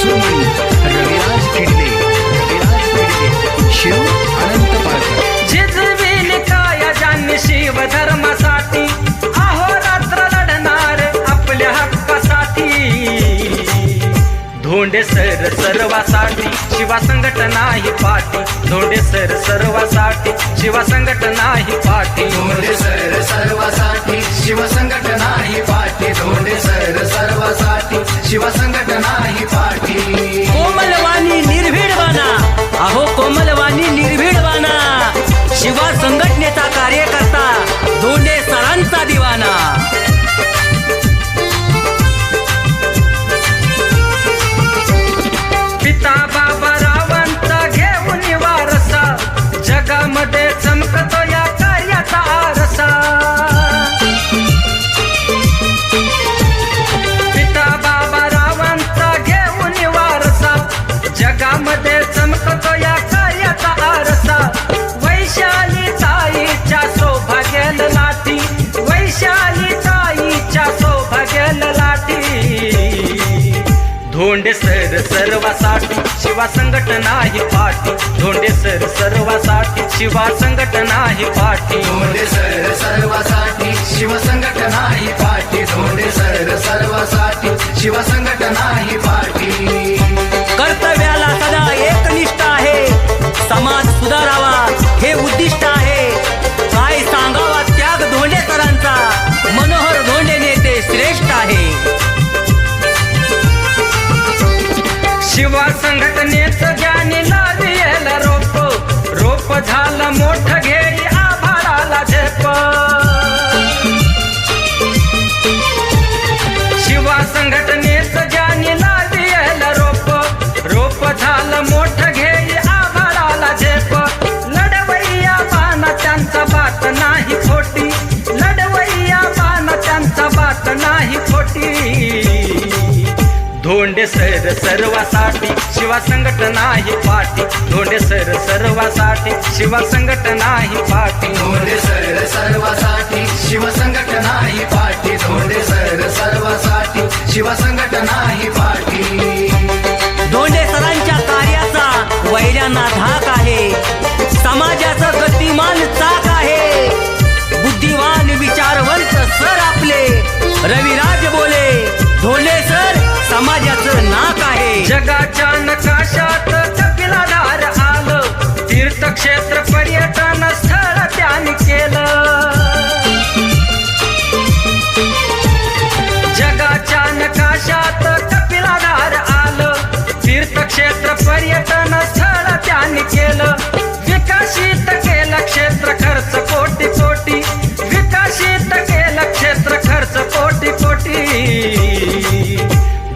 सुमन रविराज किडले रविराज किडले शिव अनंत पाळकर. झिजविली काय ज्यांनी शिव धर्मासाठी अहोरात्र लढणार आपल्या हक्कासाठी. धोंडे सर सर्वासाठी शिवा संघटना ही पाठी. धोंडे सर सर्वासाठी शिवा संघटना ही पाठी. धोंडे सर सर्वासाठी शिवसंघटना ही पाठी. धोंडे सर सर्वासाठी शिवसंघटना ही पाठी धोंडे सर सर्वासाठी शिवा संघटना ही पाठी. धोंडे सर सर्वासाठी शिवा संघटना ही पाठी. धोंडे सर सर्वासाठी शिवसंघटना ही पाठी. धोंडे सर सर्वासाठी शिवसंघटना ही खोटी. धोंडे सर सर्वासाठी शिवा संघटना ही पाठी धोंडे सर सर्वासाठी शिवा संघटना ही पाठी धोंडे सर सर्वासाठी शिवसंघटना ही पाठी धोंडे सर सर्वासाठी शिवसंघटना ही पाठी धोंडे सरांच्या कार्याचा वैऱ्यांना धाक आहे. समाजाचं गतिमान चाक आहे. बुद्धिवान विचारवंत सर आपले. सर समाजाचं नाक आहे. जगाच्या नकाशात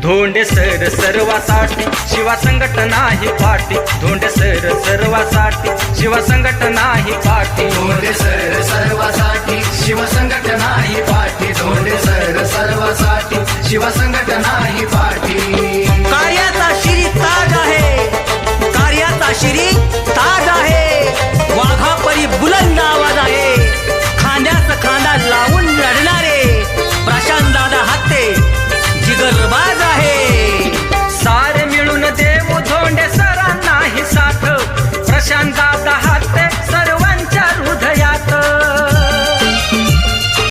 धोंडे सर सर्वासाठी शिवा संघटना ही पाठी धोंडे सर सर्वासाठी शिवा संघटना ही पाठी धोंडे सर सर्वासाठी शिवसंघटना ही पाठी धोंडे सर सर्वासाठी शिवसंघटना